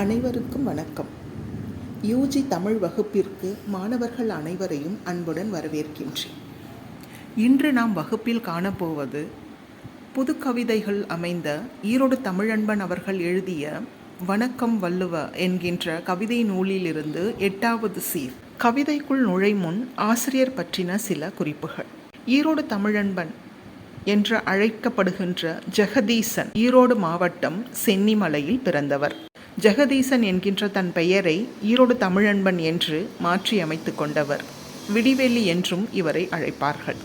அனைவருக்கும் வணக்கம். யூஜி தமிழ் வகுப்பிற்கு மாணவர்கள் அனைவரையும் அன்புடன் வரவேற்கின்றேன். இன்று நாம் வகுப்பில் காணப்போவது புது கவிதைகள் அமைந்த ஈரோடு தமிழன்பன் அவர்கள் எழுதிய வணக்கம் வள்ளுவ என்கின்ற கவிதை நூலிலிருந்து எட்டாவது சீர். கவிதைக்குள் நுழைமுன் ஆசிரியர் பற்றின சில குறிப்புகள். ஈரோடு தமிழன்பன் என்று அழைக்கப்படுகின்ற ஜெகதீசன் ஈரோடு மாவட்டம் சென்னிமலையில் பிறந்தவர். ஜெகதீசன் என்கின்ற தன் பெயரை ஈரோடு தமிழன்பன் என்று மாற்றி அமைத்து கொண்டவர். விடிவெள்ளி என்றும் இவரை அழைப்பார்கள்.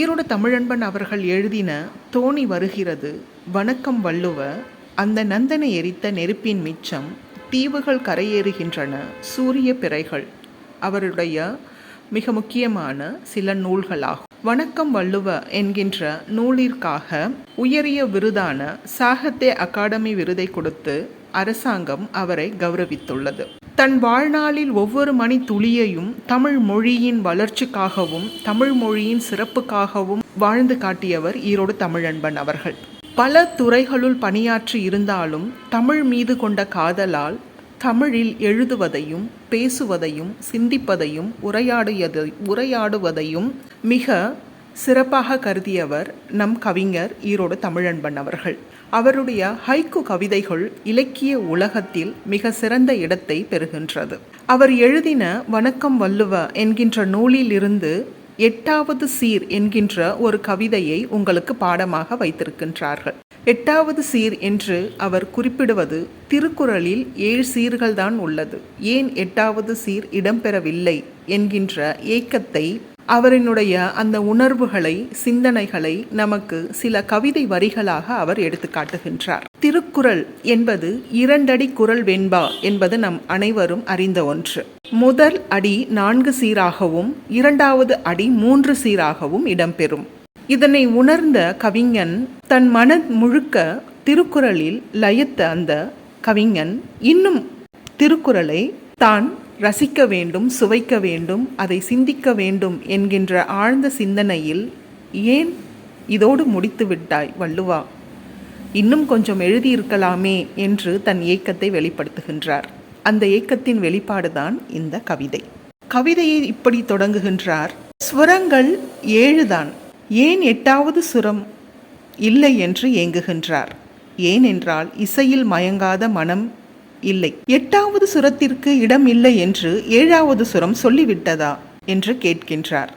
ஈரோடு தமிழன்பன் அவர்கள் எழுதின தோணி வருகிறது வணக்கம் வள்ளுவ அந்த நந்தனை எரித்த நெருப்பின் மிச்சம் தீவுகள் கரையேறுகின்றன சூரிய பிறைகள் அவருடைய மிக முக்கியமான சில நூல்களாகும். வணக்கம் வள்ளுவ என்கின்ற நூலிற்காக உயரிய விருதான சாகித்ய அகாடமி விருதை கொடுத்து அரசாங்கம் அவரை கௌரவித்துள்ளது. தன் வாழ்நாளில் ஒவ்வொரு மணி துளியையும் தமிழ் மொழியின் வளர்ச்சிக்காகவும் தமிழ் மொழியின் சிறப்புக்காகவும் வாழ்ந்து காட்டியவர் ஈரோடு தமிழன்பன் அவர்கள். பல துறைகளுள் பணியாற்றி இருந்தாலும் தமிழ் மீது கொண்ட காதலால் தமிழில் எழுதுவதையும் பேசுவதையும் சிந்திப்பதையும் உரையாடியது உரையாடுவதையும் மிக சிறப்பாக கருதியவர் நம் கவிஞர் ஈரோடு தமிழன்பன் அவர்கள். அவருடைய ஹைக்கு கவிதைகள் இலக்கிய உலகத்தில் மிக சிறந்த இடத்தை பெறுகின்றது. அவர் எழுதின வணக்கம் வள்ளுவ என்கின்ற நூலிலிருந்து எட்டாவது சீர் என்கின்ற ஒரு கவிதையை உங்களுக்கு பாடமாக வைத்திருக்கின்றார்கள். எட்டாவது சீர் என்று அவர் குறிப்பிடுவது திருக்குறளில் ஏழு சீர்கள்தான் உள்ளது. ஏன் எட்டாவது சீர் இடம்பெறவில்லை என்கின்ற ஏக்கத்தை அவரினுடைய அந்த உணர்வுகளை சிந்தனைகளை நமக்கு சில கவிதை வரிகளாக அவர் எடுத்து காட்டுகின்றார். திருக்குறள் என்பது இரண்டடி குரல் வெண்பா என்பது நம் அனைவரும் அறிந்த ஒன்று. முதல் அடி நான்கு சீராகவும் இரண்டாவது அடி மூன்று சீராகவும் இடம்பெறும். இதனை உணர்ந்த கவிஞன் தன் மன முழுக்க திருக்குறளில் லயத்த அந்த கவிஞன் இன்னும் திருக்குறளை தான் ரசிக்க வேண்டும் சுவைக்க வேண்டும் அதை சிந்திக்க வேண்டும் என்கின்ற ஆழ்ந்த சிந்தனையில் ஏன் இதோடு முடித்து விட்டாய் வள்ளுவா? இன்னும் கொஞ்சம் எழுதியிருக்கலாமே என்று தன் ஏக்கத்தை வெளிப்படுத்துகின்றார். அந்த ஏக்கத்தின் வெளிப்பாடுதான் இந்த கவிதை. கவிதையை இப்படி தொடங்குகின்றார். ஸ்வரங்கள் ஏழுதான். ஏன் எட்டாவது சுரம் இல்லை என்று ஏங்குகின்றார். ஏனென்றால் இசையில் மயங்காத மனம் இல்லை. எட்டாவது சுரத்திற்கு இடம் இல்லை என்று ஏழாவது சுரம் சொல்லிவிட்டதா? என்று கேட்கின்றார்.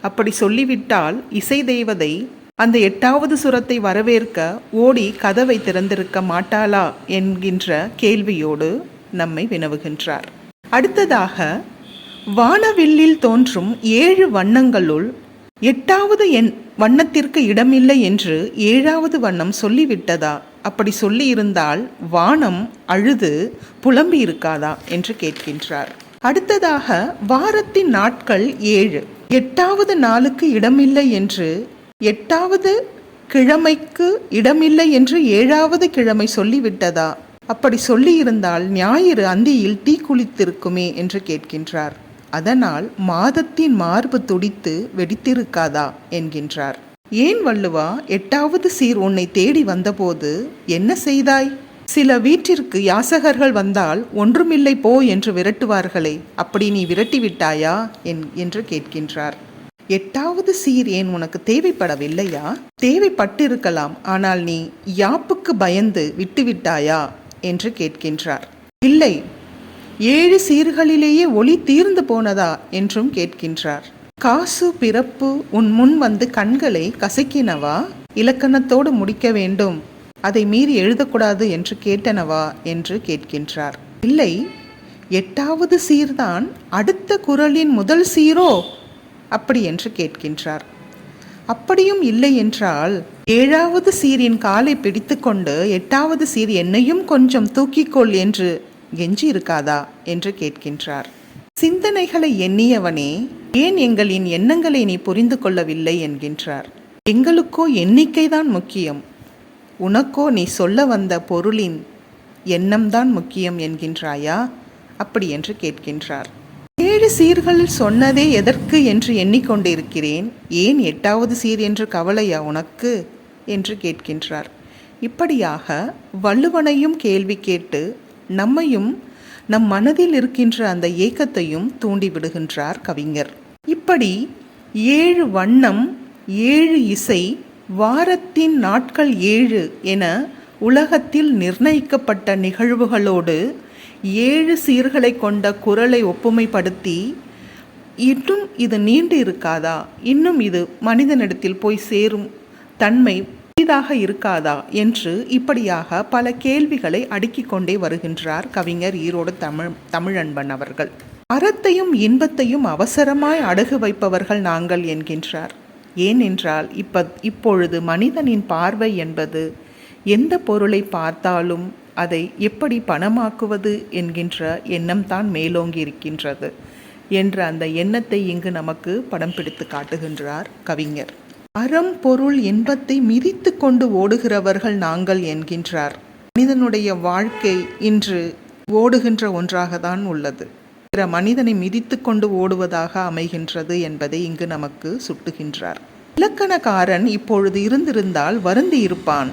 அப்படி சொல்லிவிட்டால் இசை தெய்வதை அந்த எட்டாவது சுரத்தை வரவேற்க ஓடி கதவை திறந்திருக்க மாட்டாளா? என்கின்ற கேள்வியோடு நம்மை வினவுகின்றார். அடுத்ததாக வானவில்லில் தோன்றும் ஏழு வண்ணங்களுள் எட்டாவது எண் வண்ணத்திற்கு இடமில்லை என்று ஏழாவது வண்ணம் சொல்லிவிட்டதா? அப்படி சொல்லியிருந்தால் வானம் அழுது புலம்பி இருக்காதா? என்று கேட்கின்றார். அடுத்ததாக வாரத்தின் நாட்கள் ஏழு. எட்டாவது நாளுக்கு இடமில்லை என்று எட்டாவது கிழமைக்கு இடமில்லை என்று ஏழாவது கிழமை சொல்லிவிட்டதா? அப்படி சொல்லியிருந்தால் ஞாயிறு அந்தியில் தீ குளித்திருக்குமே என்று கேட்கின்றார். அதனால் மாதத்தின் மார்பு துடித்து வெடித்திருக்காதா? என்கின்றார். ஏன் வள்ளுவா எட்டாவது சீர் உன்னை தேடி வந்தபோது என்ன செய்தாய்? சில வீட்டிற்கு யாசகர்கள் வந்தால் ஒன்றுமில்லை போ என்று விரட்டுவார்களே அப்படி நீ விரட்டி விட்டாயா என் என்று கேட்கின்றார். எட்டாவது சீர் ஏன் உனக்கு தேவைப்படவில்லையா? தேவைப்பட்டிருக்கலாம் ஆனால் நீ யாப்புக்கு பயந்து விட்டுவிட்டாயா? என்று கேட்கின்றார். இல்லை ஏழு சீர்களிலேயே ஒளி தீர்ந்து போனதா என்றும் கேட்கின்றார். காசு பிறப்பு உன் முன் வந்து கண்களை கசக்கினவா? இலக்கணத்தோடு முடிக்க வேண்டும். அதை மீறி எழுதக்கூடாது என்று கேட்டனவா? என்று கேட்கின்றார். இல்லை எட்டாவது சீர்தான் அடுத்த குரலின் முதல் சீரோ? அப்படி என்று கேட்கின்றார். அப்படியும் இல்லை என்றால் ஏழாவது சீரின் காலை பிடித்துக்கொண்டு எட்டாவது சீர் என்னையும் கொஞ்சம் தூக்கிக்கொள் என்று எஞ்சி இருக்காதா? என்று கேட்கின்றார். சிந்தனைகளை எண்ணியவனே ஏன் எங்களின் எண்ணங்களை நீ புரிந்து கொள்ளவில்லை? என்கின்றார். எங்களுக்கோ எண்ணிக்கைதான் முக்கியம். உனக்கோ நீ சொல்ல வந்த பொருளின் எண்ணம்தான் முக்கியம் என்கின்றாயா? அப்படி என்று கேட்கின்றார். ஏழு சீர்களில் சொன்னதே எதற்கு என்று எண்ணிக்கொண்டிருக்கிறேன். ஏன் எட்டாவது சீர் என்று கவலையா உனக்கு? என்று கேட்கின்றார். இப்படியாக வள்ளுவனையும் கேள்வி கேட்டு நம்மையும் நம் மனதில் இருக்கின்ற அந்த ஏக்கத்தையும் தூண்டிவிடுகின்றார் கவிஞர். இப்படி ஏழு வண்ணம் ஏழு இசை வாரத்தின் நாட்கள் ஏழு என உலகத்தில் நிர்ணயிக்கப்பட்ட நிகழ்வுகளோடு ஏழு சீர்களை கொண்ட குரலை ஒப்புமைப்படுத்தி இன்னும் இது நீண்டு இருக்காதா? இன்னும் இது மனிதனிடத்தில் போய் சேரும் தன்மை புதிதாக இருக்காதா என்று இப்படியாக பல கேள்விகளை அடுக்கிக் கொண்டே வருகின்றார் கவிஞர் ஈரோடு தமிழ் தமிழன்பன் அவர்கள். அறத்தையும் இன்பத்தையும் அவசரமாய் அடகு வைப்பவர்கள் நாங்கள் என்கின்றார். ஏனென்றால் இப்ப இப்பொழுது மனிதனின் பார்வை என்பது எந்த பொருளை பார்த்தாலும் அதை எப்படி பணமாக்குவது என்கின்ற எண்ணம்தான் மேலோங்கி இருக்கின்றது என்ற அந்த எண்ணத்தை இங்கு நமக்கு படம் பிடித்து காட்டுகின்றார் கவிஞர். அறம் பொருள் இன்பத்தை மிதித்து கொண்டு ஓடுகிறவர்கள் நாங்கள் என்கின்றார். மனிதனுடைய வாழ்க்கை இன்று ஓடுகின்ற ஒன்றாகத்தான் உள்ளது. பிற மனிதனை மிதித்து கொண்டு ஓடுவதாக அமைகின்றது என்பதை இங்கு நமக்கு சுட்டுகின்றார். இலக்கணக்காரன் இப்பொழுது இருந்திருந்தால் வருந்தி இருப்பான்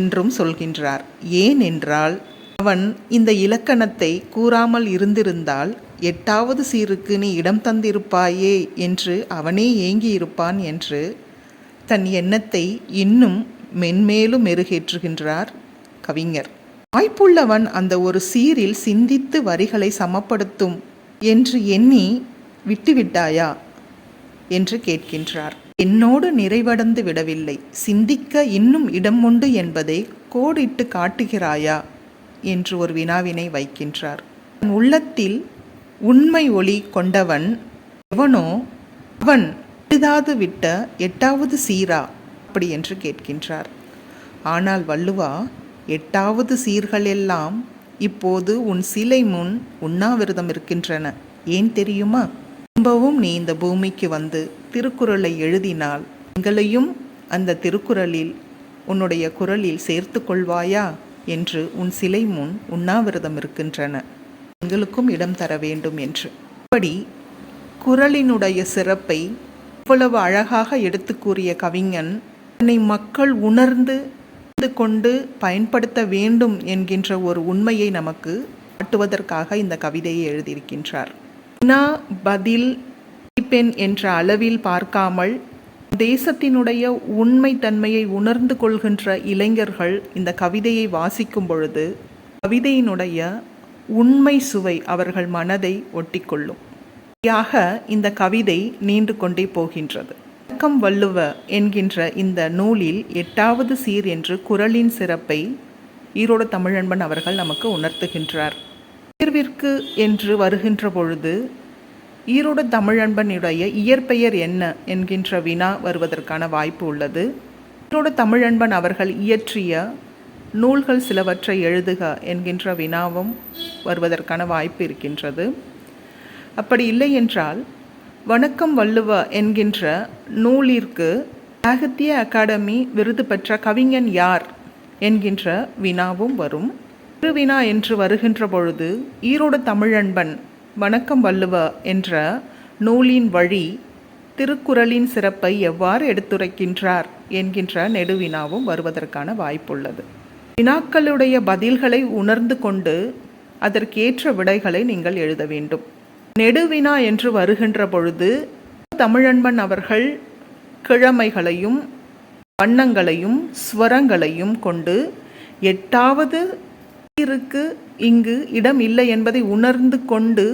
என்றும் சொல்கின்றார். ஏன் என்றால் அவன் இந்த இலக்கணத்தை கூறாமல் இருந்திருந்தால் எட்டாவது சீருக்கு நீ இடம் தந்திருப்பாயே என்று அவனே ஏங்கியிருப்பான் என்று தன் எண்ணத்தை இன்னும் மென்மேலும் மெருகேற்றுகின்றார் கவிஞர். வாய்ப்புள்ளவன் அந்த ஒரு சீரில் சிந்தித்து வரிகளை சமப்படுத்தும் என்று எண்ணி விட்டுவிட்டாயா என்று கேட்கின்றார். என்னோடு நிறைவடைந்து விடவில்லை. சிந்திக்க இன்னும் இடம் உண்டு என்பதை கோடிட்டு காட்டுகிறாயா என்று ஒரு வினாவினை வைக்கின்றார். தன் உள்ளத்தில் உண்மை ஒளி கொண்டவன் எவனோ அவன் எழுதாது விட்ட எட்டாவது சீரா அப்படி என்று கேட்கின்றார். ஆனால் வள்ளுவா எட்டாவது சீர்களெல்லாம் இப்போது உன் சிலை முன் உண்ணாவிரதம் இருக்கின்றன. ஏன் தெரியுமா? திரும்பவும் நீ இந்த பூமிக்கு வந்து திருக்குறளை எழுதினால் எங்களையும் அந்த திருக்குறளில் உன்னுடைய குரலில் சேர்த்து கொள்வாயா? என்று உன் சிலை முன் உண்ணாவிரதம் இருக்கின்றன. எங்களுக்கும் இடம் தர வேண்டும் என்று. இப்படி குரலினுடைய சிறப்பை இவ்வளவு அழகாக எடுத்து கூறிய கவிஞன் தன்னை மக்கள் உணர்ந்து கொண்டு பயன்படுத்த வேண்டும் என்கின்ற ஒரு உண்மையை நமக்கு காட்டுவதற்காக இந்த கவிதையை எழுதியிருக்கின்றார். வினா பதில் பெண் என்ற அளவில் பார்க்காமல் தேசத்தினுடைய உண்மை தன்மையை உணர்ந்து கொள்கின்ற இளைஞர்கள் இந்த கவிதையை வாசிக்கும் பொழுது கவிதையினுடைய உண்மை சுவை அவர்கள் மனதை ஒட்டிக்கொள்ளும். யாக இந்த கவிதை நீண்டு கொண்டே போகின்றது. வழக்கம் வள்ளுவ என்கின்ற இந்த நூலில் எட்டாவது சீர் என்று குரலின் சிறப்பை ஈரோடு தமிழன்பன் அவர்கள் நமக்கு உணர்த்துகின்றார். தேர்விற்கு என்று வருகின்ற பொழுது ஈரோடு தமிழன்பனுடைய இயற்பெயர் என்ன என்கின்ற வினா வருவதற்கான வாய்ப்பு உள்ளது. ஈரோடு தமிழன்பன் அவர்கள் இயற்றிய நூல்கள் சிலவற்றை எழுதுக என்கின்ற வினாவும் வருவதற்கான வாய்ப்பு இருக்கின்றது. அப்படி இல்லை என்றால் வணக்கம் வள்ளுவ என்கின்ற நூலிற்கு சாகித்ய அகாடமி விருது பெற்ற கவிஞன் யார் என்கின்ற வினாவும் வரும். திருவினா என்று வருகின்ற பொழுது ஈரோடு தமிழன்பன் வணக்கம் வள்ளுவ என்ற நூலின் வழி திருக்குறளின் சிறப்பை எவ்வாறு எடுத்துரைக்கின்றார் என்கின்ற நெடுவினாவும் வருவதற்கான வாய்ப்புள்ளது. வினாக்களுடைய பதில்களை உணர்ந்து கொண்டு அதற்கேற்ற விடைகளை நீங்கள் எழுத வேண்டும். நெடுவினா என்று வருகின்ற பொழுது தமிழன்பன் அவர்கள் கிழமைகளையும் வண்ணங்களையும் ஸ்வரங்களையும் கொண்டு எட்டாவது இருக்கு இங்கு இடம் இல்லை என்பதை உணர்ந்து கொண்டு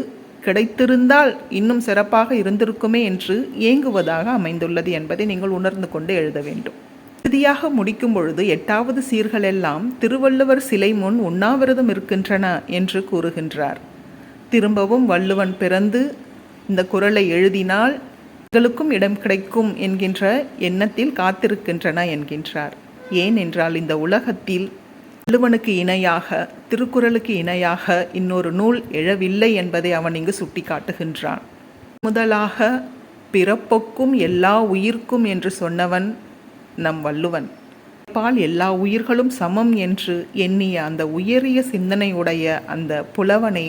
கிடைத்திருந்தால் இன்னும் சிறப்பாக இருந்திருக்குமே என்று ஏங்குவதாக அமைந்துள்ளது என்பதை நீங்கள் உணர்ந்து கொண்டு எழுத வேண்டும். இறுதியாக முடிக்கும் பொழுது எட்டாவது சீர்களெல்லாம் திருவள்ளுவர் சிலை முன் உண்ணாவிரதம் இருக்கின்றன என்று கூறுகின்றார். திரும்பவும் வள்ளுவன் பிறந்து இந்த குரலை எழுதினால் எங்களுக்கும் இடம் கிடைக்கும் என்கின்ற எண்ணத்தில் காத்திருக்கின்றன என்கின்றார். ஏன் என்றால் இந்த உலகத்தில் வள்ளுவனுக்கு இணையாக திருக்குறளுக்கு இணையாக இன்னொரு நூல் எழவில்லை என்பதை அவன் இங்கு சுட்டி காட்டுகின்றான் முதலாக பிறப்பொக்கும் எல்லா உயிர்க்கும் என்று சொன்னவன் நம் வள்ளுவன். பால் எல்லா உயிர்களும் சமம் என்று எண்ணிய அந்த உயரிய சிந்தனையுடைய அந்த புலவனை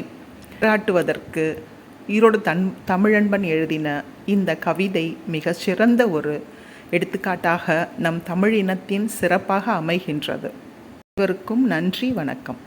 பாராட்டுவதற்கு ஈரோடு தன் தமிழன்பன் எழுதின இந்த கவிதை மிக சிறந்த ஒரு எடுத்துக்காட்டாக நம் தமிழ் இனத்தின் சிறப்பாக அமைகின்றது. இவருக்கும் நன்றி வணக்கம்.